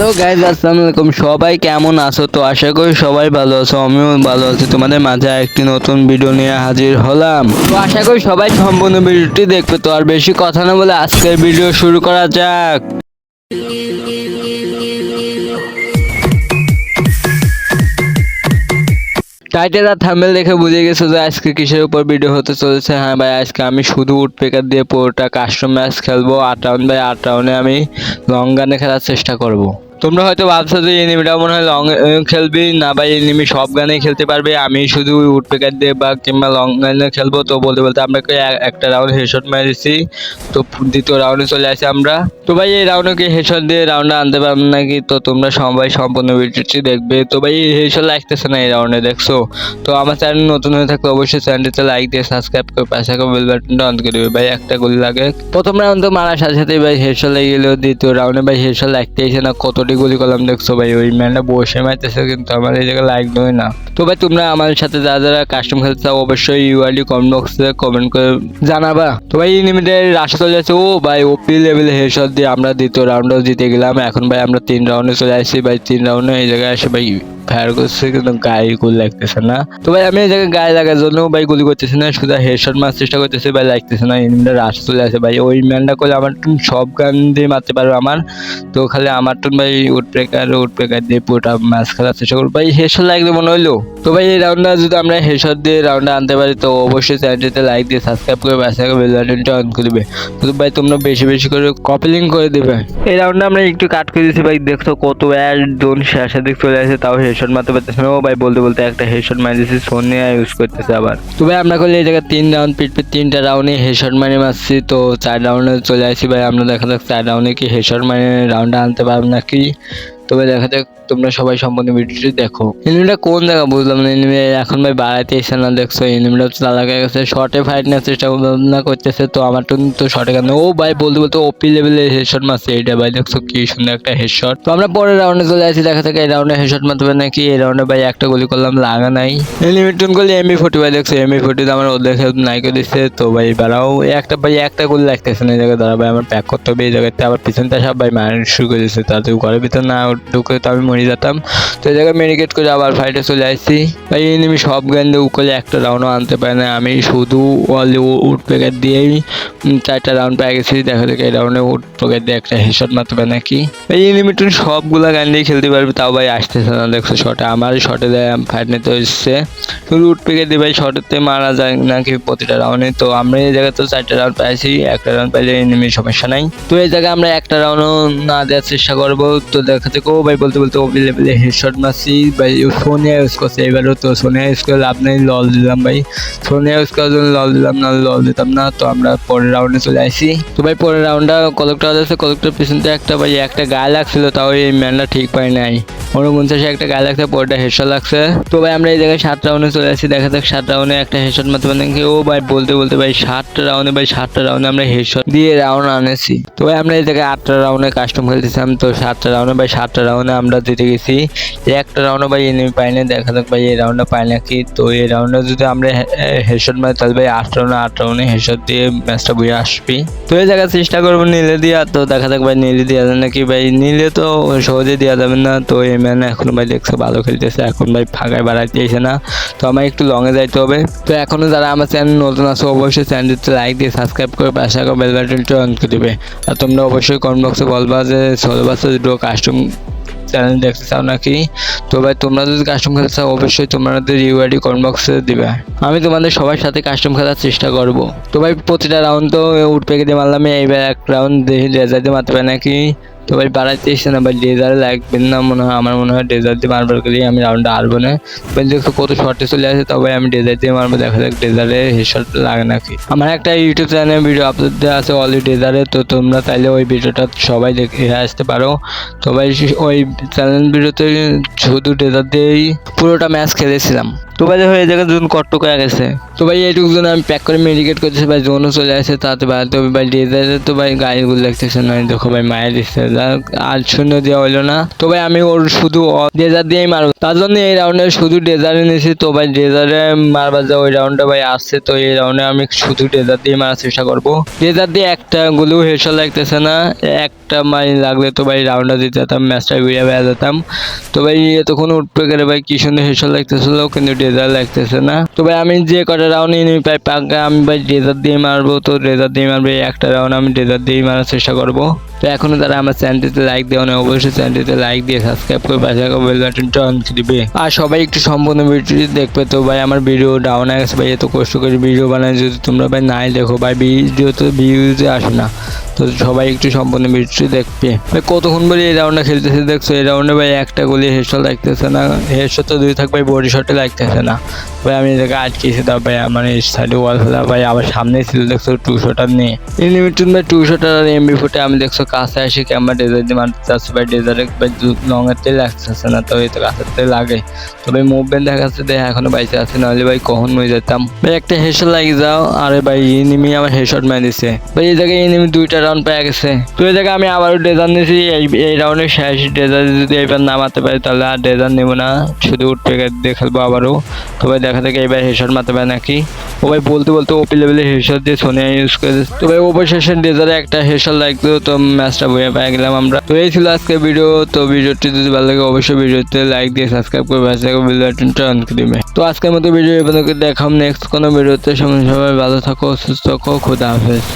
Hello guys আসসালামু আলাইকুম। সবাই কেমন আছো? তো আশা করি সবাই ভালো আছো, আমিও ভালো আছি। তোমাদের মাঝে একটি নতুন ভিডিও নিয়ে হাজির হলাম। তো আশা করি সবাই সম্পূর্ণ ভিডিওটি দেখবে। তো আর বেশি কথা না বলে আজকের ভিডিও শুরু করা যাক। টাইটেল আর থাম্বেল দেখে বুঝে গেছো যে আজকে কিসের উপর ভিডিও হতে চলেছে? হ্যাঁ ভাই, আজকে আমি শুধু উড পেকার দিয়ে পুরোটা কাস্টম ম্যাচ খেলব। আট রাউন্ড বাই আট রাউন্ডে আমি লং গানে খেলার চেষ্টা করব। তোমরা হয়তো ভাবছ যে এনিমিটা মনে হয় লং খেলবি। না ভাই এনিমি সব গানেই খেলতে পারবে। আমি শুধু উড পেকার দিয়ে বা কিংবা লং গানে খেলব। তো বলতে বলতে আমরা একটা রাউন্ড হেডশট মেরেছি। তো দ্বিতীয় রাউন্ডে চলে আসি আমরা। তো ভাই, এই রাউন্ডে কি হেডশট দিয়ে রাউন্ডে আনতে পারব নাকি? তো তোমরা সবাই সম্পূর্ণ ভিডিওটি দেখবে। তো ভাই হেডশট লাগতেছে না এই রাউন্ডে দেখছ? তো আমার চ্যানেল নতুন হয়ে থাকলে অবশ্যই চ্যানেলটিতে লাইক দিয়ে সাবস্ক্রাইব করে পাশে বেল বাটনটা অন করে দেবে। ভাই, একটা গুলি লাগে। প্রথম রাউন্ড তো মারার সাথে সাথে ভাই হেডশট লেগে গেলেও দ্বিতীয় রাউন্ডে ভাই হেডশট লাগতেইছে না। কতটি গুলি করলাম দেখছ ভাই, ওই ম্যানটা বসে মারতেছে কিন্তু আমার এই জায়গায় লাইক নয় না। তো ভাই, তোমরা আমার সাথে যারা যারা কাস্টম খেলতে চাও, অবশ্যই ইউআরডি কমেন্ট বক্সে কমেন্ট করে জানাবা। তো ভাই লিমিটেড রাশা চলে যাচ্ছে, ও ভাই ওপি লেভেল হেডশট দিয়ে আমরা দ্বিতীয় রাউন্ডও জিতে গেলাম। এখন ভাই, আমরা তিন রাউন্ডে চলে আসছি, ভাই, তিন রাউন্ডে এই জায়গায় এসে ভাই। ফায়ার করছে, কিন্তু গায়ে লাগতেছে না। তো ভাই, আমি গায়ে লাগার জন্য ভাই গুলি না, শুধু চেষ্টা লাগতেছে না চলে আসে ভাই। ওই ম্যানটা আমার টুন সব গান দিয়ে মারতে পারবে আমার। তো খালি আমার টুন ভাই দিয়ে পুরোটা খেলার চেষ্টা ভাই মনে হইল তো ভাই, এই যদি আমরা দিয়ে রাউন্ডে আনতে পারি, তো অবশ্যই চ্যানেলটিতে লাইক দিয়ে করে অন তো ভাই, তোমরা বেশি বেশি করে কপি লিঙ্ক করে এই রাউন্ডে আমরা একটু কাট করে ভাই কত একজন শেষের দিক চলে আসে, তাও হেডশট মারতে পারতেছে না। ও ভাই বলতে বলতে একটা হেডশট মারি দিয়েছি সোনি ইউজ করতেছে আবার। তো ভাই, আমরা করলে এই জায়গায় তিন রাউন্ড পিট পিট তিনটা রাউন্ডে হেডশট মারি মারছি। তো চার রাউন্ডে চলে আসি ভাই, আমরা দেখা যাক চার রাউন্ডে কি হেডশট মারি রাউন্ডে আনতে পারব নাকি। তবে দেখা যাক তোমরা সবাই সম্পূর্ণ ভিডিওটি দেখো। এনিমিটা কোন জায়গা বুঝলাম না, এনিমি এখন ভাই বাড়াইতে এসে না দেখছ, এনিমিটা চালাক গেছে শর্টে ফাইট নেওয়ার চেষ্টা না করতেছে, তো আমার তো শর্টে কেন ও ভাই বলতে বলতে ওপি লেভেলে হেডশট মারছে এটা ভাই দেখছ কি সুন্দর একটা হেডশট তো আমরা পরের রাউন্ডে চলে আসি, দেখা যাক এই রাউন্ডে হেডশট মারতে নাকি, এই রাউন্ডে ভাই একটা গুলি করলাম, লাগা নাই। এনিমি টুন করলে এমবি ফোর্টি ভাই দেখছ এমবি ফোর্টি আমার ওদের হেল্প নাই করে দিচ্ছে তো ভাই বেড়াও একটা ভাই একটা গুলি লাগতেছে না, এই জায়গায় দাঁড়া ভাই, আমার প্যাক করতে হবে, এই জায়গাতে আবার পিছনটা সব ভাই মারানো শুরু করে দিচ্ছে তাদের ঘরের ভিতর না ঢুকে তো আমি মরে যেতাম। তো এই জায়গায় মেডিকেট করে আবার ফাইটে চলে আসছি। ভাই এনিমি সব গান দিয়ে উকলে একটা রাউন্ডও আনতে পারে না। আমি শুধু অনলি উড প্যাকেট দিয়েই চারটা রাউন্ড পেয়ে গেছি। দেখা যাক এই রাউন্ডে উড প্যাকেট দিয়ে একটা হেডশট মারতে পারে নাকি। এই এনিমি টুন সবগুলা গান দিয়ে খেলতে পারবে, তাও ভাই আসতেছে না। দেখছ শটে আমার শটে দেয় ফাইট নিতে হচ্ছে শুধু উড প্যাকেট দিয়ে ভাই শটেতে মারা যায় নাকি প্রতিটা রাউন্ডে তো আমরা এই জায়গায় তো চারটা রাউন্ড পাইছি একটা রাউন্ড পাইলে এনিমির সমস্যা নাই। তো এই জায়গায় আমরা একটা রাউন্ডও না দেওয়ার চেষ্টা করব। তো দেখা যাক ও ভাই, বলতে বলতে ওপি লেভেলে হেডশট মারছি ভাই সোনিয়া ইউজ করছে এবারও তো সোনিয়া ইউজ করে লাভ নেই, লল দিলাম ভাই। সোনিয়া ইউজ করার জন্য লল দিলাম না, লল দিতাম না, তো আমরা পরের রাউন্ডে চলে আসি। তো ভাই, পরের রাউন্ডটা কলেক্টর আছে কলেক্টর পিছনতে একটা ভাই, একটা গায়ে লাগছিল, তাও এই ম্যানটা ঠিক পাই নাই। উনপঞ্চাশে একটা গায়ে লাগছে, পরেরটা হেডশট লাগছে। তো ভাই, আমরা এই জায়গায় সাত রাউন্ডে চলে আসি, দেখা যাক সাত রাউন্ডে একটা হেডশট মারতে পারেন কি ও ভাই, বলতে বলতে ভাই সাতটা রাউন্ডে ভাই সাতটা রাউন্ডে আমরা হেডশট দিয়ে রাউন্ড আনেছি। তো ভাই, আমরা এই জায়গায় আটটা রাউন্ডে কাস্টম খেলতেছিলাম, তো সাতটা রাউন্ডে ভাই, সাতটা রাউন্ডে আমরা জিতে গেছি। একটা রাউন্ডে ভাই এনিমি পাই না দেখা যাক ভাই এই রাউন্ডে পাই নাকি। তো এই রাউন্ডে যদি আমরা হেডশট মারি, তাহলে ভাই আট রাউন্ডে আট রাউন্ডে হেডশট দিয়ে ম্যাচটা বুঝে আসবি। তো এই জায়গায় চেষ্টা করব নিলে দিয়া তো দেখা যাক ভাই নিলে দেওয়া যায় নাকি ভাই। নিলে তো সহজে দেওয়া যাবে না। তো এই ম্যান এখন ভাই দেখছে ভালো খেলতেছে। এখন ভাই ফাঁকায় বাড়াইতেছে না। তো আমার একটু লংয়ে যাইতে হবে। তো এখনও যারা আমার চ্যানেল নতুন আছে, অবশ্যই চ্যানেলটিতে লাইক দিয়ে সাবস্ক্রাইব করে পাশে বেল বাটনটা অন করে দিবে। আর তোমরা অবশ্যই কমেন্ট বক্সে বলবা যে ষোলো বছর দুটো কাস্টম চ্যানেল দেখতে চাও নাকি? তো ভাই, তোমরা যদি কাস্টম খেলতে চাও, অবশ্যই তোমাদের ইউআইডি কমেন্ট বক্সে দিবে। আমি তোমাদের সবার সাথে কাস্টম খেলার চেষ্টা করব। তো ভাই, প্রতিটা রাউন্ড তো উঠ পেকে দিয়ে মারলাম? এইবার এক রাউন্ড দেখি রেজাল্টে মারতে পারে নাকি? তো ভাই বাড়াইতে না ভাই ডেজার লাগবে না মনে হয়, আমার মনে হয় ডেজার দিয়ে মারবার গেলেই আমি রাউন্ডটা হারবো না। ভাই দেখো কত শর্টে চলে আসে, তবে আমি ডেজার দিয়ে মারবো দেখা যাক ডেজারে হেডশট লাগে নাকি। আমার একটা ইউটিউব চ্যানেল ভিডিও আপলোড দেওয়া আছে অলরেডি ডেজারে তো তোমরা চাইলে ওই ভিডিওটা সবাই দেখে আসতে পারো। তো ভাই, ওই চ্যানেল ভিডিওতে শুধু ডেজার দিয়েই পুরোটা ম্যাচ খেলেছিলাম। তো ভাই দেখো এই জায়গায় জোন কট্টক হয়ে গেছে। তো ভাই এইটুকু জন্য আমি প্যাক করে মেডিকেট করতেছি, ভাই জোনও চলে আসে, তাতে ভাই তো ভাই ডেজার্টে তো ভাই গাড়িগুলো লাগতেছে না দেখো ভাই মায়ের দিচ্ছে আর শূন্য দেওয়া হইল না। তো ভাই আমি ওর শুধু ডেজার দিয়েই মারবো। তার জন্য এই রাউন্ডে শুধু ডেজারে নিয়েছি তো ভাই ডেজারে মারবার যা ওই রাউন্ডে ভাই আসছে তো এই রাউন্ডে আমি শুধু ডেজার দিয়ে মারার চেষ্টা করব। ডেজার দিয়ে একটা গুলো হেসা লাগতেছে না, একটা মারি লাগলে তো ভাই রাউন্ডে দিতে যেতাম ম্যাচটা ঘুরে বেড়া যেতাম। তো ভাই এতক্ষণ উঠবে গেলে ভাই কি সুন্দর হেসা লাগতেছিল, কিন্তু ডেজার লাগতেছে না। তো ভাই, আমি যে কটা রাউন্ড নিয়ে পাই পাকা আমি ভাই ডেজার দিয়ে মারবো, তো ডেজার দিয়ে মারবো, একটা রাউন্ড আমি ডেজার দিয়ে মারার চেষ্টা করব। তো এখনও তারা আমার চ্যানেলটিতে লাইক দেওয়া নেই, অবশ্যই চ্যানেলটিতে লাইক দিয়ে সাবস্ক্রাইব করে পাশে থাকা বেল বাটনটা অন দিবে। আর সবাই একটু সম্পূর্ণ ভিডিওটি দেখবে, তো ভাই, আমার ভিডিও ডাউন হয়ে গেছে, ভাই, এত কষ্ট করে ভিডিও বানাই যদি তোমরা ভাই নাই দেখো, ভাই ভিডিও তো ভিউজে আসে না। তো সবাই একটু সম্পূর্ণ ভিডিওটি দেখবে। কতক্ষণ বলে এই রাউন্ডটা খেলতেছে দেখছ? এই রাউন্ডে ভাই একটা গুলি হেডশট লাগতেছে না। হেডশট তো দুই থাক ভাই বডি শটে লাগতেছে না। ভাই, আমি এটাকে আটকেছি তা ভাই, আমার এই সাইডে ওয়াল ফেলা ভাই, আবার সামনে ছিল দেখছ টু শটার নিয়ে। এই লিমিটেড ভাই টু শটার আর এমবি ফুটে আমি দেখছ, কাছে আসি ক্যামেরা ডেজার দিয়ে মারতে চাচ্ছি ভাই ডেজারে ভাই লং এর তেল লাগতেছে না তো, এই তো কাছের তেল লাগে। তো ভাই মুভমেন্ট দেখা যাচ্ছে দেখ, এখনও বাইচে আছে, নাহলে ভাই, কখন হয়ে যেতাম। ভাই, একটা হেডশট লাগিয়ে যাও, আরে ভাই এনিমি আমার হেডশট মেরে দিছে। ভাই, এই জায়গায় এনিমি দুইটা রাউন্ড পেয়ে গেছে। তো এই জায়গায় আমি আবারও ডেজার নিয়েছি এই এই রাউন্ডে শেষ ডেজার যদি এবার নামাতে পারি, তাহলে আর ডেজার নেব না। শুধু উঠবে দিয়ে খেলব আবারও। তো ভাই, দেখা থেকে এবার হেডশট মারতে পারে নাকি। ও ভাই, বলতে বলতে ওপি লেভেলে হেডশট দিয়ে সোনিয়া ইউজ করে তো ভাই, অবশেষে ডেজারে একটা হেডশট লাগতো তো ম্যাচটা বইয়ে পেয়ে গেলাম আমরা। তো এই ছিল আজকে ভিডিও তো ভিডিওটি যদি ভালো লাগে, অবশ্যই ভিডিওতে লাইক দিয়ে সাবস্ক্রাইব করে পাশে থাকা বেল বাটনটা অন করে দিবে। তো আজকের মতো ভিডিও এখানে দেখাম নেক্সট কোনো ভিডিওতে সবাই ভালো থাকো, সুস্থ থাকো, খুদা হাফেজ।